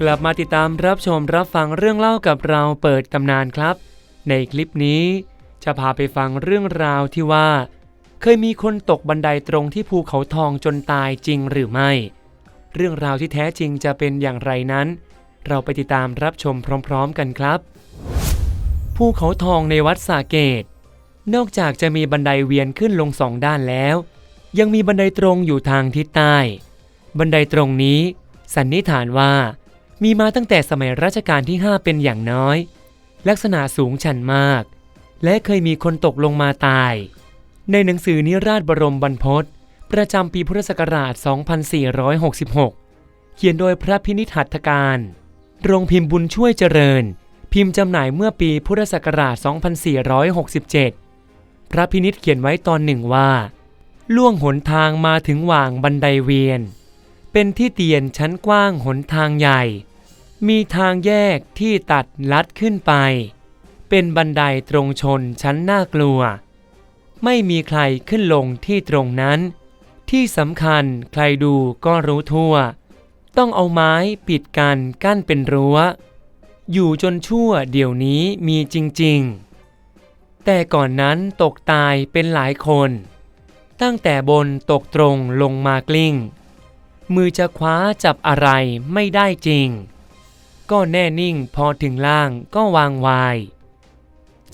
กลับมาติดตามรับชมรับฟังเรื่องเล่ากับเราเปิดตำนานครับ ในคลิปนี้จะพาไปฟังเรื่องราวที่ว่า เคยมีคนตกบันไดตรงที่ภูเขาทองจนตายจริงหรือไม่ เรื่องราวที่แท้จริงจะเป็นอย่างไรนั้น เราไปติดตามรับชมพร้อม ๆ กันครับ ภูเขาทองในวัดสาเกต นอกจากจะมีบันไดเวียนขึ้นลงสองด้านแล้ว ยังมีบันไดตรงอยู่ทางทิศใต้ บันไดตรงนี้สันนิษฐานว่า มีมาตั้งแต่สมัยรัชกาลที่ 5 เป็นอย่างน้อย ลักษณะสูงชันมาก และเคยมีคนตกลงมาตาย ในหนังสือนิราชบรมบรรพตประจำปีพุทธศักราช 2466 เขียนโดยพระพินิหัตถการ โรงพิมพ์บุญช่วยเจริญ พิมพ์จำหน่ายเมื่อปีพุทธศักราช 2467 พระพินิจเขียนไว้ตอนหนึ่งว่า ล่วงหนทางมาถึงหว่างบันไดเวียน เป็นที่เตียนชั้นกว้างหนทางใหญ่ มีทางแยกที่ตัดลัดขึ้นไป เป็นบันไดตรงชนชั้นน่ากลัว ไม่มีใครขึ้นลงที่ตรงนั้น ที่สำคัญใครดูก็รู้ทั่ว ต้องเอาไม้ปิดกันกั้นเป็นรั้ว อยู่จนชั่วเดี๋ยวนี้มีจริงๆ แต่ก่อนนั้นตกตายเป็นหลายคน ตั้งแต่บนตกตรงลงมากลิ้ง มือจะคว้าจับอะไรไม่ได้จริง ก็แน่นิ่งพอถึงล่างก็วางวาย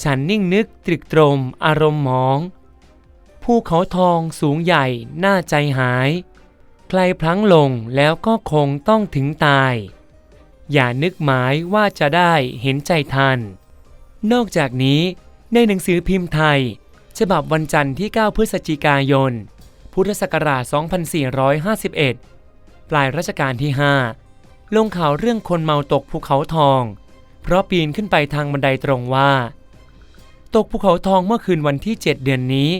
ฉันนิ่งนึกตรึกตรมอารมณ์หมองภูเขาทองสูงใหญ่น่าใจหาย ใครพลั้งลงแล้วก็คงต้องถึงตาย อย่านึกหมายว่าจะได้เห็นใจทัน นอกจากนี้ในหนังสือพิมพ์ไทย ฉบับวันจันทร์ที่ 9 พฤศจิกายน พุทธศักราช 2451 ปลายรัชกาลที่ 5 ลงข่าวเรื่องคนเมาตกภูเขาทอง เพราะปีนขึ้นไปทางบันไดตรงว่า ตกภูเขาทองเมื่อคืนวันที่ 7 เดือนนี้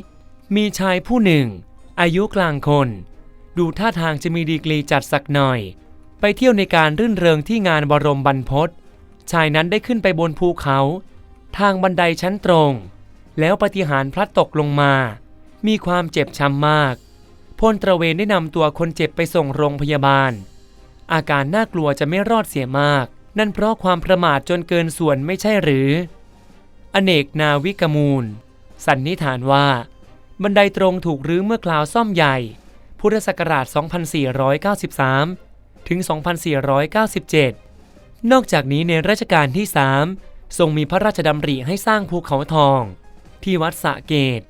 มีชายผู้หนึ่ง อายุกลางคน ดูท่าทางจะมีดีกรีจัดสักหน่อย ไปเที่ยวในการรื่นเริงที่งานบรมบรรพตชายนั้นได้ขึ้นไปบนภูเขา ทางบันไดชั้นตรง แล้วปฏิหารพลัดตกลงมา มีความเจ็บช้ำมากพลตระเวนได้นำตัวคนเจ็บไปส่งโรงพยาบาล อาการน่ากลัวจะไม่รอดเสียมาก นั่นเพราะความประมาทจนเกินส่วนไม่ใช่หรือ อเนกนาวิกมูล สันนิษฐานว่า บันไดตรงถูกรื้อเมื่อคราวซ่อมใหญ่ พุทธศักราช 2493 ถึง 2497 นอกจากนี้ในรัชกาลที่ 3 ทรงมีพระราชดำริให้สร้างภูเขาทอง ที่วัดสะเกต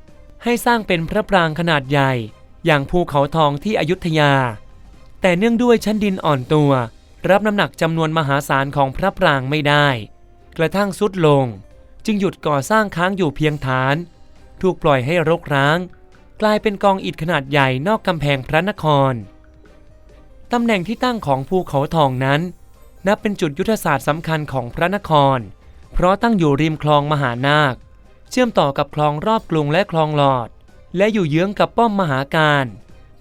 ให้สร้างเป็นพระปรางขนาดใหญ่ อย่างภูเขาทองที่อยุธยา แต่เนื่องด้วยชั้นดินอ่อนตัว รับน้ำหนักจำนวนมหาศาลของพระปรางไม่ได้ กระทั่งสุดลง จึงหยุดก่อสร้างค้างอยู่เพียงฐาน ถูกปล่อยให้รกร้าง กลายเป็นกองอิฐขนาดใหญ่นอกกำแพงพระนครตำแหน่งที่ตั้งของภูเขาทองนั้น นับเป็นจุดยุทธศาสตร์สำคัญของพระนคร เพราะตั้งอยู่ริมคลองมหานาค เชื่อมต่อกับคลองรอบกรุงและคลองหลอด และอยู่เยื้องกับป้อมมหาการ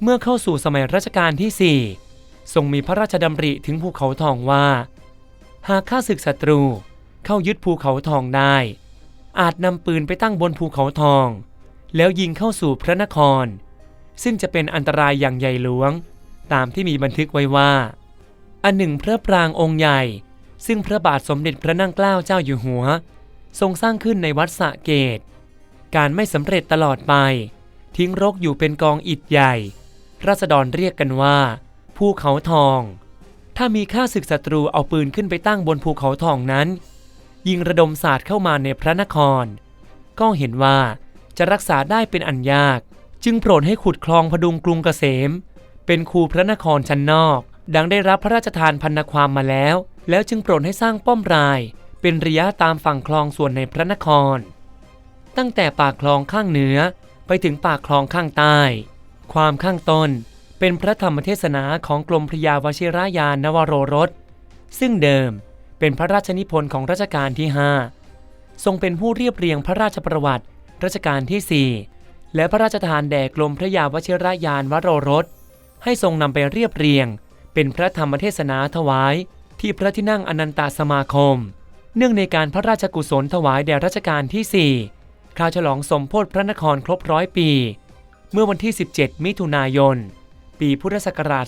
เมื่อเข้าสู่สมัยรัชกาลที่ 4 ทรงมีพระราชดำริถึงภูเขาทองว่า หากข้าศึกศัตรูเข้ายึดภูเขาทองได้ อาจนำปืนไปตั้งบนภูเขาทอง แล้วยิงเข้าสู่พระนคร ซึ่งจะเป็นอันตรายอย่างใหญ่หลวง ตามที่มีบันทึกไว้ว่า อันหนึ่งพระปรางองค์ใหญ่ ซึ่งพระบาทสมเด็จพระนั่งเกล้าเจ้าอยู่หัว ทรงสร้างขึ้นในวัดสะเกต การไม่สำเร็จตลอดไป ทิ้งรกอยู่เป็นกองอิฐใหญ่ ราษฎรเรียกกันว่าภูเขาทอง ถ้ามีข้าศึกศัตรูเอาปืนขึ้นไปตั้งบนภูเขาทองนั้น ยิงระดมศาสตร์เข้ามาในพระนคร ก็เห็นว่าจะรักษาได้เป็นอันยาก จึงโปรดให้ขุดคลองพดุงกรุงเกษม เป็นคูพระนครชั้นนอก ดังได้รับพระราชทานพันนความมาแล้ว แล้วจึงโปรดให้สร้างป้อมราย เป็นระยะตามฝั่งคลองส่วนในพระนคร ตั้งแต่ปากคลองข้างเหนือไปถึงปากคลองข้างใต้ ความข้างต้นเป็นพระธรรมเทศนาของกรมพระยาวชิรยานนวโรรส ซึ่งเดิมเป็นพระราชนิพนธ์ของรัชกาลที่ 5 ทรงเป็นผู้เรียบเรียงพระราชประวัติ รัชกาลที่ 4 และพระราชทานแด่กรมพระยาวชิรยานวโรรส ให้ทรงนำไปเรียบเรียง เป็นพระธรรมเทศนาถวาย ที่พระที่นั่งอนันตสมาคม เนื่องในการพระราชกุศลถวายแด่รัชกาลที่ 4 คราวฉลองสมโพธิพระนครครบร้อยปี เมื่อวันที่ 17 มิถุนายน ปีพุทธศักราช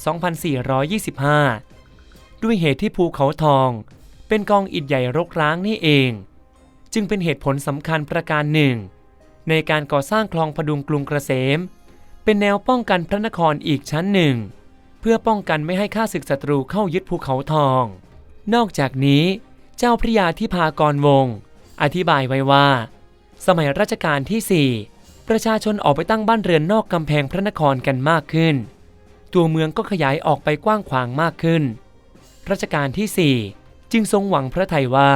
2425 ด้วยเหตุที่ภูเขาทอง เป็นกองอิฐใหญ่รกร้างนี่เอง จึงเป็นเหตุผลสำคัญประการหนึ่ง ในการก่อสร้างคลองพดุงกรุงเกษม เป็นแนวป้องกันพระนครอีกชั้นหนึ่ง เพื่อป้องกันไม่ให้ข้าศึกศัตรูเข้ายึดภูเขาทอง นอกจากนี้ เจ้าพระยาทิพากรวงศ์อธิบายไว้ว่า สมัยรัชกาลที่4 ประชาชนออกไปตั้งบ้านเรือนนอกกำแพงพระนครกันมากขึ้น ตัวเมืองก็ขยายออกไปกว้างขวางมากขึ้น รัชกาลที่ 4 จึงทรงหวังพระไทยว่า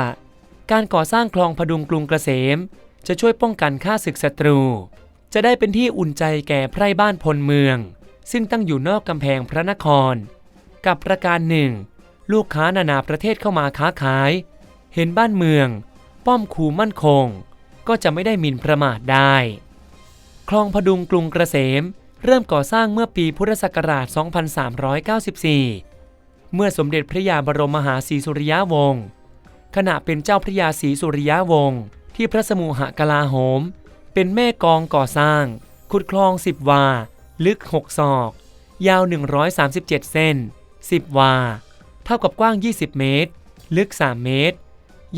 การก่อสร้างคลองพดุงกรุงเกษม จะช่วยป้องกันข้าศึกศัตรู จะได้เป็นที่อุ่นใจแก่ไพร่บ้านพลเมือง ซึ่งตั้งอยู่นอกกำแพงพระนคร กับประการหนึ่งลูกค้านานาประเทศเข้ามาค้าขาย เห็นบ้านเมือง ป้อมคูมั่นคง ก็จะไม่ได้มินประมาทได้ คลองพดุงกรุงเกษม เริ่มก่อสร้างเมื่อปีพุทธศักราช 2394 เมื่อสมเด็จพระยาบรมมหาศรีสุริยาวงศ์ขณะเป็นเจ้าพระยาศรีสุริยาวงศ์ที่พระสมุหกลาโหม เป็นแม่กองก่อสร้าง ขุดคลอง 10 วา ลึก 6 ศอก ยาว 137 เส้น 10 วา เท่ากับกว้าง 20 เมตร ลึก 3 เมตร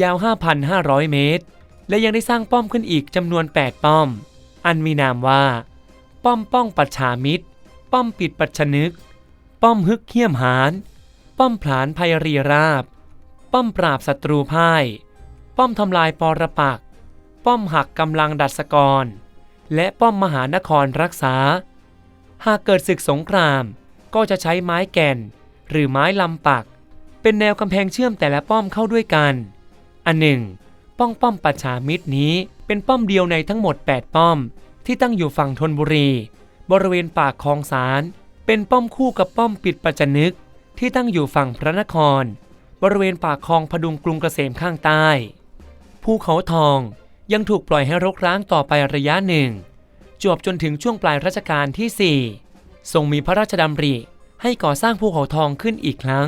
ยาว 5,500 เมตร และยังได้สร้างป้อมขึ้นอีกจำนวน 8 ป้อม อันมีนามว่า ป้อมป้องปัจฉามิตร ป้อมปิดปัจฉนึก ป้อมฮึกเขี้ยมหาน ป้อมผลานภัยรีราบ ป้อมปราบศัตรูพ่าย ป้อมทำลายปรปัก ป้อมหักกำลังดัชกร และป้อมมหานครรักษา หากเกิดศึกสงคราม ก็จะใช้ไม้แก่น หรือไม้ลำปัก เป็นแนวกำแพงเชื่อมแต่ละป้อมเข้าด้วยกัน อันหนึ่ง ป้องป้อมปัจฉามิตรนี้ เป็นป้อมเดียวในทั้งหมด 8 ป้อม ที่ตั้งอยู่ฝั่งธนบุรี บริเวณปากคลองสารเป็นป้อมคู่กับป้อมปิดปัจจนึก ที่ตั้งอยู่ฝั่งพระนคร บริเวณปากคลองพดุงกรุงเกษมข้างใต้ภูเขาทองยังถูกปล่อยให้รกร้างต่อไประยะหนึ่ง จวบจนถึงช่วงปลายรัชกาลที่ 4 ทรงมีพระราชดำริ ให้ก่อสร้างภูเขาทองขึ้นอีกครั้ง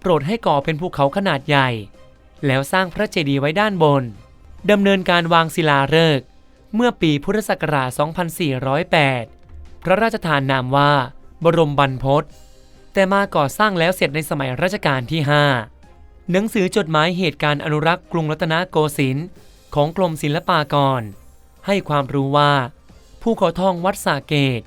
โปรดให้ก่อเป็นภูเขาขนาดใหญ่ แล้วสร้างพระเจดีย์ไว้ด้านบน ดำเนินการวางศิลาฤกษ์เมื่อปีพุทธศักราช 2408 พระราชทานนามว่า บรมบรรพตแต่มาก่อสร้างแล้วเสร็จในสมัยรัชกาลที่ 5 หนังสือจดหมายเหตุการณ์อนุรักษ์กรุงรัตนโกสินทร์ของกรมศิลปากร ให้ความรู้ว่า ภูเขาทองวัดสาเกต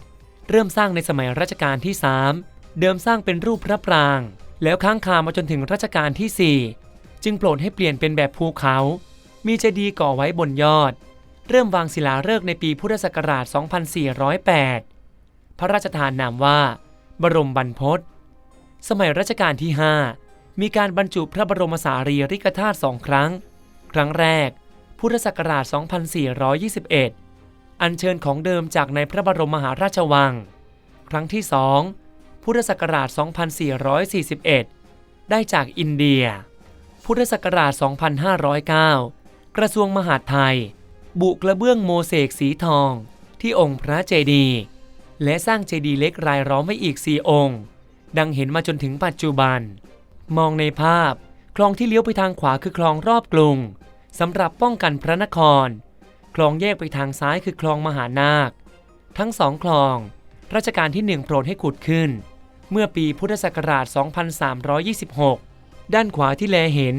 เริ่มสร้างในสมัยรัชกาลที่ 3 เดิมสร้างเป็นรูปพระปราง แล้วค้างคามาจนถึงรัชกาลที่ 4 จึงโปรดให้เปลี่ยนเป็นแบบภูเขา มีเจดีย์ก่อไว้บนยอด เริ่มวางศิลาฤกษ์ในปีพุทธศักราช 2408 พระราชทานนามว่า บรมบรรพตสมัยรัชกาลที่ 5 มีการบรรจุพระบรมสารีริกธาตุสองครั้ง ครั้งแรก พุทธศักราช 2421 อัญเชิญของเดิมจากในพระบรมมหาราชวัง ครั้งที่2พุทธศักราช 2441 ได้จากอินเดีย พุทธศักราช 2509 กระทรวงมหาดไทย บุกระเบื้องโมเสกสีทอง ที่องค์พระเจดีย์และสร้างเจดีย์เล็กรายล้อมไว้อีกสี่องค์ ดังเห็นมาจนถึงปัจจุบัน มองในภาพ คลองที่เลี้ยวไปทางขวาคือคลองรอบกรุงสำหรับป้องกันพระนคร คลองแยกไปทางซ้ายคือคลองมหานาค ทั้งสองคลอง รัชกาลที่หนึ่งโปรดให้ขุดขึ้น เมื่อปีพุทธศักราช 2326 ด้านขวาที่แลเห็น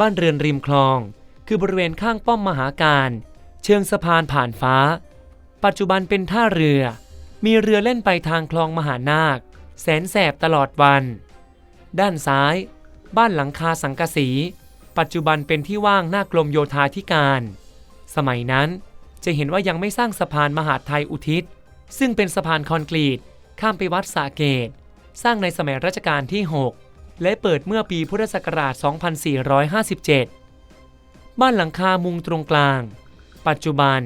บ้านเรือนริมคลอง คือบริเวณข้างป้อมมหาการ เชิงสะพานผ่านฟ้า ปัจจุบันเป็นท่าเรือ มีเรือเล่นไปทางคลองมหานาค แสนแสบตลอดวัน ด้านซ้าย บ้านหลังคาสังกะสี ปัจจุบันเป็นที่ว่างหน้ากรมโยธาธิการ สมัยนั้นจะเห็นว่ายังไม่สร้างสะพานมหาไทยอุทิศ ซึ่งเป็นสะพานคอนกรีต ข้ามไปวัดสาเกต สร้างในสมัยรัชกาลที่ 6 และเปิดเมื่อปีพุทธศักราช 2457 บ้านหลังคามุงตรงกลาง ปัจจุบัน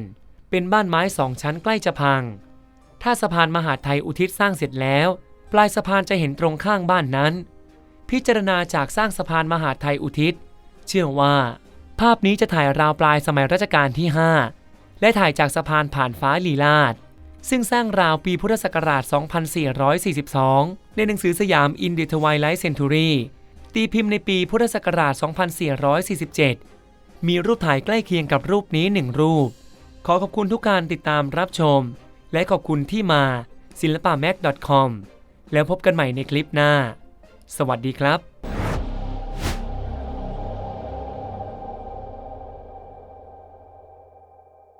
เป็นบ้านไม้สองชั้นใกล้จะพัง ถ้าสะพานมหาดไทยอุทิศสร้างเสร็จแล้ว ปลายสะพานจะเห็นตรงข้างบ้านนั้น พิจารณาจากสร้างสะพานมหาดไทยอุทิศ เชื่อว่า ภาพนี้จะถ่ายราวปลายสมัยรัชกาลที่ 5 และถ่ายจากสะพานผ่านฟ้าลีลาดซึ่งสร้างราวปีพุทธศักราช 2442 ในหนังสือสยาม In the Twilight Century ตีพิมพ์ในปีพุทธศักราช 2447 มีรูปถ่ายใกล้เคียงกับรูปนี้หนึ่งรูป ขอขอบคุณทุกการติดตามรับชม และขอบคุณที่มาศิลปะ mac com แล้วพบกันใหม่ในคลิปหน้า สวัสดีครับ